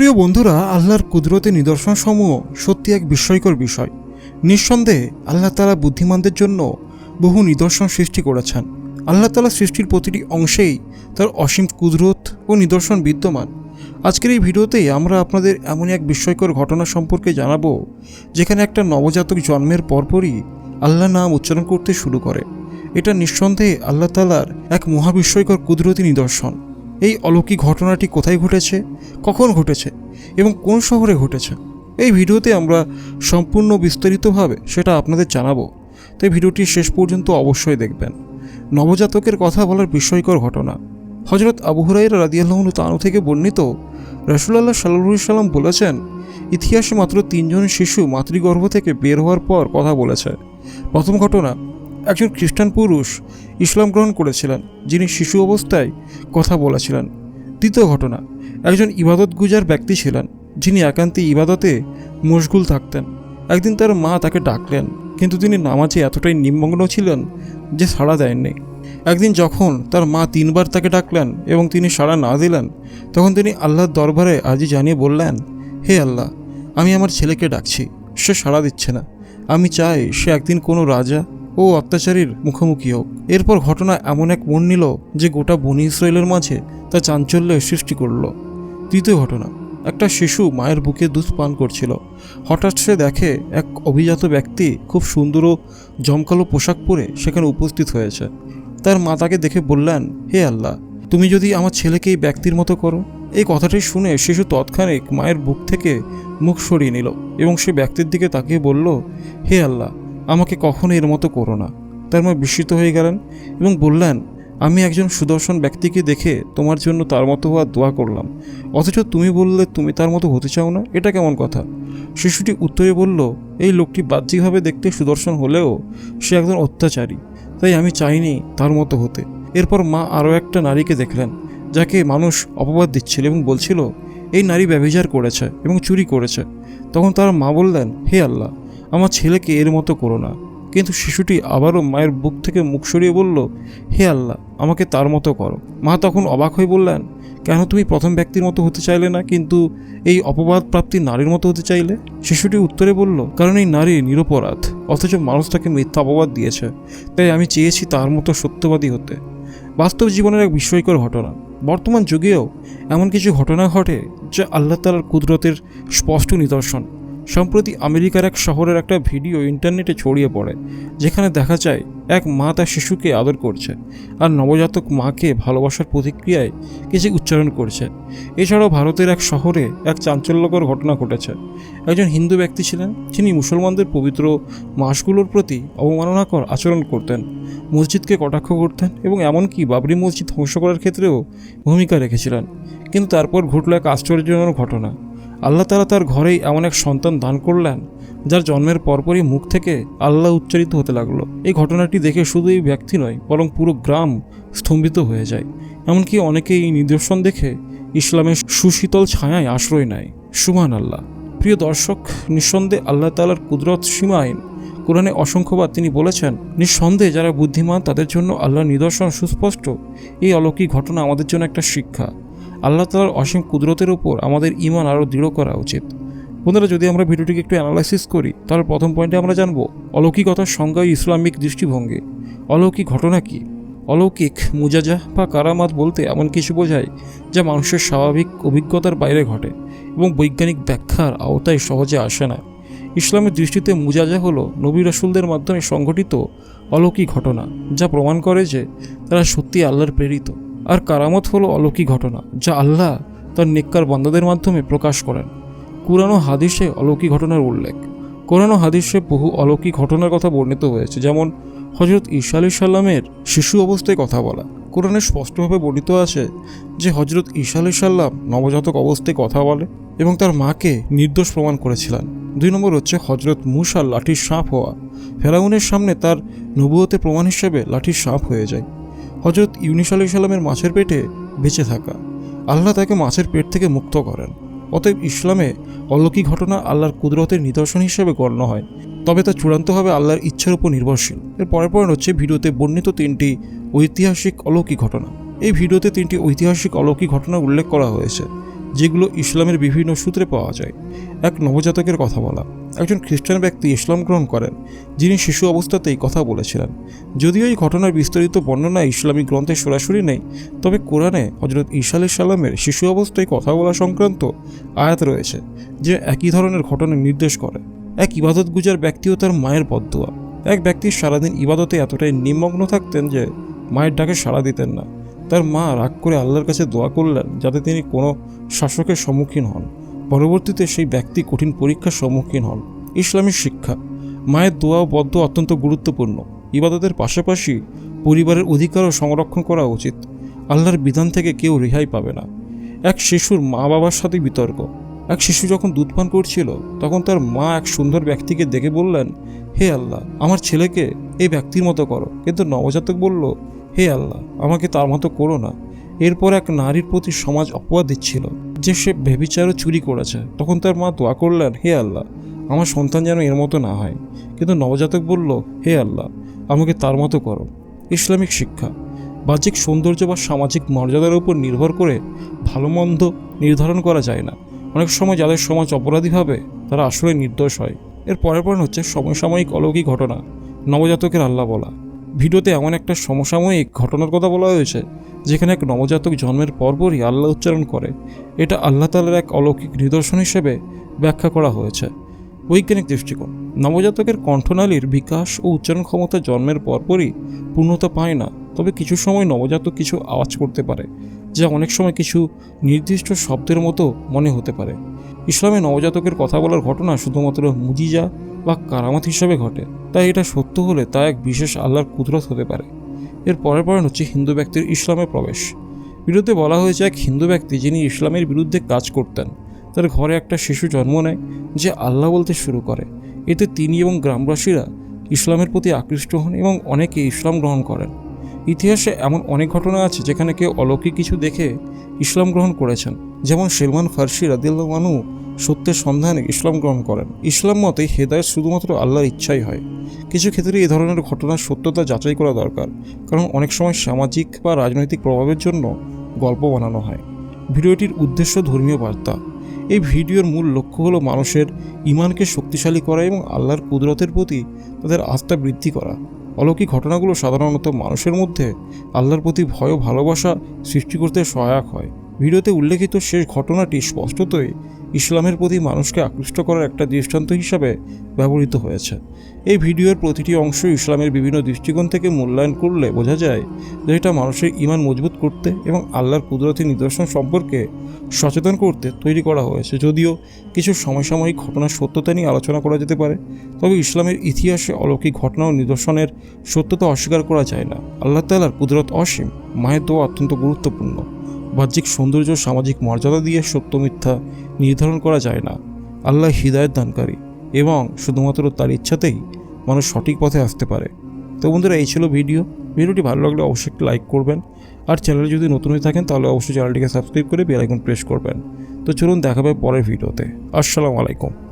প্রিয় বন্ধুরা, আল্লাহর কুদরতে নিদর্শন সমূহ সত্যি এক বিস্ময়কর বিষয়। নিঃসন্দেহে আল্লাহ তালা বুদ্ধিমানদের জন্য বহু নিদর্শন সৃষ্টি করেছেন। আল্লাহ তালা সৃষ্টির প্রতিটি অংশেই তার অসীম কুদরত ও নিদর্শন বিদ্যমান। আজকের এই ভিডিওতেই আমরা আপনাদের এমনই এক বিস্ময়কর ঘটনা সম্পর্কে জানাব, যেখানে একটা নবজাতক জন্মের পরপরই আল্লাহ নাম উচ্চারণ করতে শুরু করে। এটা নিঃসন্দেহে আল্লাহ তালার এক মহাবিস্ময়কর কুদরতি নিদর্শন। এই অলৌকিক ঘটনাটি কোথায় ঘটেছে, কখন ঘটেছে এবং কোন শহরে ঘটেছে? এই ভিডিওতে আমরা সম্পূর্ণ বিস্তারিতভাবে সেটা আপনাদের জানাব। তাই ভিডিওটি শেষ পর্যন্ত অবশ্যই দেখবেন। নবজাতকের কথা বলার বিস্ময়কর ঘটনা। হজরত আবু হুরাইরা রাদিয়াল্লাহনু তানু থেকে বর্ণিত রসুল্লাহ সাল্লু সাল্লাম বলেছেন, ইতিহাসে মাত্র তিনজন শিশু মাতৃগর্ভ থেকে বের হওয়ার পর কথা বলেছে। প্রথম ঘটনা একজন খ্রিস্টান পুরুষ ইসলাম গ্রহণ করেছিলেন, যিনি শিশু অবস্থায় কথা বলেছিলেন। দ্বিতীয় ঘটনা, একজন ইবাদত গুজার ব্যক্তি ছিলেন, যিনি একান্তে ইবাদতে মশগুল থাকতেন। একদিন তার মা তাকে ডাকলেন, কিন্তু তিনি নামাজে এতটাই নিমগ্ন ছিলেন যে সাড়া দেননি। একদিন যখন তার মা তিনবার তাকে ডাকলেন এবং তিনি সাড়া না দিলেন, তখন তিনি আল্লাহর দরবারে আজই জানিয়ে বললেন, হে আল্লাহ, আমি আমার ছেলেকে ডাকছি, সে সাড়া দিচ্ছে না। আমি চাই সে একদিন কোনো রাজা ও অত্যাচারীর মুখোমুখি হোক। এরপর ঘটনা এমন এক মন নিল যে গোটা বনি ইসরায়েলের মাঝে তা চাঞ্চল্যের সৃষ্টি করল। তৃতীয় ঘটনা, একটা শিশু মায়ের বুকে দুধ পান করছিল। হঠাৎ সে দেখে এক অভিজাত ব্যক্তি খুব সুন্দর ও জমকালো পোশাক পরে সেখানে উপস্থিত হয়েছে। তার মা তাকে দেখে বললেন, হে আল্লাহ, তুমি যদি আমার ছেলেকে এই ব্যক্তির মতো করো? এই কথাটি শুনে শিশু তৎক্ষণিক মায়ের বুক থেকে মুখ সরিয়ে নিল এবং সে ব্যক্তির দিকে তাকিয়ে বলল, হে আল্লাহ আমাকে কখনো এর মতো করো না। তার মা বিস্মিত হয়ে গেলেন এবং বললেন, আমি একজন সুদর্শন ব্যক্তিকে দেখে তোমার জন্য তার মতো হওয়ার দোয়া করলাম। অথচ তুমি বললে তুমি তার মতো হতে চাও না? এটা কেমন কথা? শিশুটি উত্তরে বলল, এই লোকটি বাহ্যিকভাবে দেখতে সুদর্শন হলেও সে একজন অত্যাচারী, তাই আমি চাইনি তার মতো হতে। এরপর মা আরও একটা নারীকে দেখলেন, যাকে মানুষ অপবাদ দিচ্ছিল এবং বলছিল, এই নারী ব্যভিচার করেছে এবং চুরি করেছে। তখন তার মা বললেন, হে আল্লাহ আমার ছেলেকে এর মতো করো না। কিন্তু শিশুটি আবারও মায়ের বুক থেকে মুখ সরিয়ে বলল, হে আল্লাহ, আমাকে তার মতো করো। মা তখন অবাক হয়ে বললেন, কেন তুমি প্রথম ব্যক্তির মতো হতে চাইলে না, কিন্তু এই অপবাদ প্রাপ্তি নারীর মতো হতে চাইলে? শিশুটি উত্তরে বলল, কারণ এই নারী নিরপরাধ, অথচ মানুষ তাকে মিথ্যা অপবাদ দিয়েছে। তাই আমি চেয়েছি তার মতো সত্যবাদী হতে। বাস্তব জীবনের এক বিস্ময়কর ঘটনা। বর্তমান যুগেও এমন কিছু ঘটনা ঘটে, যা আল্লাহ তালার কুদরতের স্পষ্ট নিদর্শন। সম্প্রতি আমেরিকার এক শহরের একটা ভিডিও ইন্টারনেটে ছড়িয়ে পড়ে, যেখানে দেখা যায় এক মা তার শিশুকে আদর করছে আর নবজাতক মাকে ভালোবাসার প্রতিক্রিয়ায় কিছু উচ্চারণ করছে। এছাড়াও ভারতের এক শহরে এক চাঞ্চল্যকর ঘটনা ঘটেছে। একজন হিন্দু ব্যক্তি ছিলেন, যিনি মুসলমানদের পবিত্র মাসগুলোর প্রতি অবমাননাকর আচরণ করতেন, মসজিদকে কটাক্ষ করতেন এবং এমনকি বাবরি মসজিদ ধ্বংস করার ক্ষেত্রেও ভূমিকা রেখেছিলেন। কিন্তু তারপর ঘটল এক আশ্চর্যজনক ঘটনা। আল্লাহ তালা তার ঘরেই এমন এক সন্তান দান করলেন, যার জন্মের পরপরই মুখ থেকে আল্লাহ উচ্চারিত হতে লাগল। এই ঘটনাটি দেখে শুধু এই ব্যক্তি নয়, বরং পুরো গ্রাম স্তম্ভিত হয়ে যায়। এমনকি অনেকে এই নিদর্শন দেখে ইসলামের সুশীতল ছায়ায় আশ্রয় নেয়। সুমান আল্লাহ প্রিয় দর্শক, নিঃসন্দেহে আল্লাহ তালার কুদরত সীমাহীন কোরআনে অসংখ্যবার তিনি বলেছেন, নিঃসন্দেহে যারা বুদ্ধিমান, তাদের জন্য আল্লাহর নিদর্শন সুস্পষ্ট। এই অলৌকিক ঘটনা আমাদের জন্য একটা শিক্ষা। আল্লাহ তালার অসীম কুদরতের ওপর আমাদের ইমান আরও দৃঢ় করা উচিত। বন্ধুরা, যদি আমরা ভিডিওটিকে একটু অ্যানালাইসিস করি, তাহলে প্রথম পয়েন্টে আমরা জানব, অলৌকিকতার সংজ্ঞা ইসলামিক দৃষ্টিভঙ্গি। অলৌকিক ঘটনা কি? অলৌকিক মুজাজা বা কারামাত বলতে এমন কিছু বোঝায় যা মানুষের স্বাভাবিক অভিজ্ঞতার বাইরে ঘটে এবং বৈজ্ঞানিক ব্যাখ্যার আওতায় সহজে আসে না। ইসলামের দৃষ্টিতে মুজাজা হলো নবী রাসুলদের মাধ্যমে সংঘটিত অলৌকিক ঘটনা, যা প্রমাণ করে যে তারা সত্যি আল্লাহর প্রেরিত। আর কারামত হলো অলৌকিক ঘটনা, যা আল্লাহ তার নেককার বান্দাদের মাধ্যমে প্রকাশ করেন। কুরআন ও হাদিসে অলৌকিক ঘটনার উল্লেখ। কোরআন হাদিসে বহু অলৌকিক ঘটনার কথা বর্ণিত হয়েছে, যেমন হজরত ঈশা আলি সাল্লামের শিশু অবস্থায় কথা বলা। কোরআনে স্পষ্টভাবে বর্ণিত আছে যে হজরত ঈশা আলি সাল্লাম নবজাতক অবস্থায় কথা বলে এবং তার মাকে নির্দোষ প্রমাণ করেছিলেন। দুই নম্বর হচ্ছে হজরত মুসার লাঠির সাপ হওয়া। ফেরাউনের সামনে তার নবুয়তের প্রমাণ হিসেবে লাঠির সাপ হয়ে যায়। হজরত ইউনিস আলি সাল্লামের মাছের পেটে বেঁচে থাকা। আল্লাহ তাকে মাছের পেট থেকে মুক্ত করেন। অতএব ইসলামে অলৌকিক ঘটনা আল্লাহর কুদরতের নিদর্শন হিসেবে গণ্য হয়। তবে তা চূড়ান্তভাবে আল্লাহর ইচ্ছার উপর নির্ভরশীল। এর পরের পয়েন্ট হচ্ছে ভিডিওতে বর্ণিত তিনটি ঐতিহাসিক অলৌকিক ঘটনা। এই ভিডিওতে তিনটি ঐতিহাসিক অলৌকিক ঘটনা উল্লেখ করা হয়েছে, যেগুলো ইসলামের বিভিন্ন সূত্রে পাওয়া যায়। এক নবজাতকের কথা বলা। একজন খ্রিস্টান ব্যক্তি ইসলাম গ্রহণ করেন, যিনি শিশু অবস্থাতেই কথা বলেছিলেন। যদিও এই ঘটনার বিস্তারিত বর্ণনা ইসলামী গ্রন্থে সরাসরি নেই, তবে কোরআনে হজরত ঈসা সালামের শিশু অবস্থায় কথা বলা সংক্রান্ত আয়াত রয়েছে, যে একই ধরনের ঘটনা নির্দেশ করে। এক ইবাদত গুজার ব্যক্তিও তার মায়ের বদুয়া এক ব্যক্তি সারাদিন ইবাদতে এতটাই নিমগ্ন থাকতেন যে মায়ের ডাকে সাড়া দিতেন না। তার মা রাগ করে আল্লাহর কাছে দোয়া করলেন, যাতে তিনি কোনো শাসকের সম্মুখীন হন। পরবর্তীতে সেই ব্যক্তি কঠিন পরীক্ষার সম্মুখীন হন। ইসলামী শিক্ষা। মায়ের দোয়া ও বদ্ধ অত্যন্ত গুরুত্বপূর্ণ। ইবাদতের পাশাপাশি পরিবারের অধিকারও সংরক্ষণ করা উচিত। আল্লাহর বিধান থেকে কেউ রেহাই পাবে না। এক শিশুর মা বাবার সাথে বিতর্ক। এক শিশু যখন দুধ পান করছিল, তখন তার মা এক সুন্দর ব্যক্তিকে দেখে বললেন, হে আল্লাহ, আমার ছেলেকে এই ব্যক্তির মতো করো। কিন্তু নবজাতক বলল, হে আল্লাহ, আমাকে তার মতো করো না। এরপর এক নারীর প্রতি সমাজ অপবাদ দিচ্ছিল যে সে ভেবিচারও চুরি করেছে। তখন তার মা দোয়া করলেন, হে আল্লাহ, আমার সন্তান যেন এর মতো না হয়। কিন্তু নবজাতক বলল, হে আল্লাহ, আমাকে তার মতো করো। ইসলামিক শিক্ষা, বাহ্যিক সৌন্দর্য বা সামাজিক মর্যাদার উপর নির্ভর করে ভালো মন্দ নির্ধারণ করা যায় না। অনেক সময় যাদের সমাজ অপরাধী ভাবে, তারা আসলে নির্দোষ হয়। এর পরের পয়েন্ট হচ্ছে সমসাময়িক অলৌকিক ঘটনা, নবজাতকের আল্লাহ বলা। ভিডিওতে এমন একটা সমসাময়িক ঘটনার কথা বলা হয়েছে, যেখানে এক নবজাতক জন্মের পরপরই আল্লাহ উচ্চারণ করে। এটা আল্লাহ তালের এক অলৌকিক নিদর্শন হিসেবে ব্যাখ্যা করা হয়েছে। বৈজ্ঞানিক দৃষ্টিকোণ, নবজাতকের কণ্ঠনালীর বিকাশ ও উচ্চারণ ক্ষমতা জন্মের পরপরই পূর্ণতা পায় না, তবে কিছু সময় নবজাতক কিছু আওয়াজ করতে পারে। যা অনেক সময় কিছু নির্দিষ্ট শব্দের মতো মনে হতে পারে। ইসলামে নবজাতকের কথা বলার ঘটনা শুধুমাত্র মুজিজা বা কারামত হিসাবে ঘটে। তাই এটা সত্য হলে তা এক বিশেষ আল্লাহর কুদরত হতে পারে। এর পরের পয়েন্ট হচ্ছে হিন্দু ব্যক্তির ইসলামে প্রবেশ। বিরুদ্ধে বলা হয়েছে এক হিন্দু ব্যক্তি যিনি ইসলামের বিরুদ্ধে কাজ করতেন। তার ঘরে একটা শিশু জন্ম নেয় যে আল্লাহ বলতে শুরু করে। এতে তিনি এবং গ্রামবাসীরা ইসলামের প্রতি আকৃষ্ট হন এবং অনেকে ইসলাম গ্রহণ করেন। ইতিহাসে এমন অনেক ঘটনা আছে যেখানে কেউ অলৌকিক কিছু দেখে ইসলাম গ্রহণ করেছেন। যেমন সেলমান ফার্সি রাদিল্লাহমানু সত্যের সন্ধানে ইসলাম গ্রহণ করেন। ইসলাম মতে হেদায়ত শুধুমাত্র আল্লাহর ইচ্ছাই হয়। কিছু ক্ষেত্রে এই ধরনের ঘটনার সত্যতা যাচাই করা দরকার, কারণ অনেক সময় সামাজিক বা রাজনৈতিক প্রভাবের জন্য গল্প বানানো হয়। ভিডিওটির উদ্দেশ্য ধর্মীয় বার্তা। এই ভিডিওর মূল লক্ষ্য হলো মানুষের ইমানকে শক্তিশালী করা এবং আল্লাহর কুদরতের প্রতি তাদের আস্থা বৃদ্ধি করা। অলৌকিক ঘটনাগুলো সাধারণত মানুষের মধ্যে আল্লাহর প্রতি ভয় ও ভালোবাসা সৃষ্টি করতে সহায়ক হয়। ভিডিওতে উল্লেখিত শেষ ঘটনাটি স্পষ্টতই ইসলামের প্রতি মানুষকে আকৃষ্ট করার একটা দৃষ্টান্ত হিসাবে ব্যবহৃত হয়েছে। এই ভিডিওর প্রতিটি অংশ ইসলামের বিভিন্ন দৃষ্টিকোণ থেকে মূল্যায়ন করলে বোঝা যায় যে এটা মানুষের ইমান মজবুত করতে এবং আল্লাহর কুদরতি নিদর্শন সম্পর্কে সচেতন করতে তৈরি করা হয়েছে। যদিও কিছু সমসাময়িক ঘটনার সত্যতা নিয়ে আলোচনা করা যেতে পারে, তবে ইসলামের ইতিহাসে অলৌকিক ঘটনা ও নিদর্শনের সত্যতা অস্বীকার করা যায় না। আল্লাহ তাল্লার কুদরত অসীম মায়ের দোয়া অত্যন্ত গুরুত্বপূর্ণ। বাহ্যিক সৌন্দর্য, সামাজিক মর্যাদা দিয়ে সত্য মিথ্যা নির্ধারণ করা যায় না। আল্লাহ হৃদায়ত দানকারী এবং শুধুমাত্র তার ইচ্ছাতেই মানুষ সঠিক পথে আসতে পারে। তো বন্ধুরা, এই ছিল ভিডিও। ভিডিওটি ভালো লাগলে অবশ্যই একটি লাইক করবেন। আর চ্যানেলে যদি নতুন হয়ে থাকেন, তাহলে অবশ্যই চ্যানেলটিকে সাবস্ক্রাইব করে বেল আইকন প্রেস করবেন। তো চলুন দেখাবে পরের ভিডিওতে। আসসালামু আলাইকুম।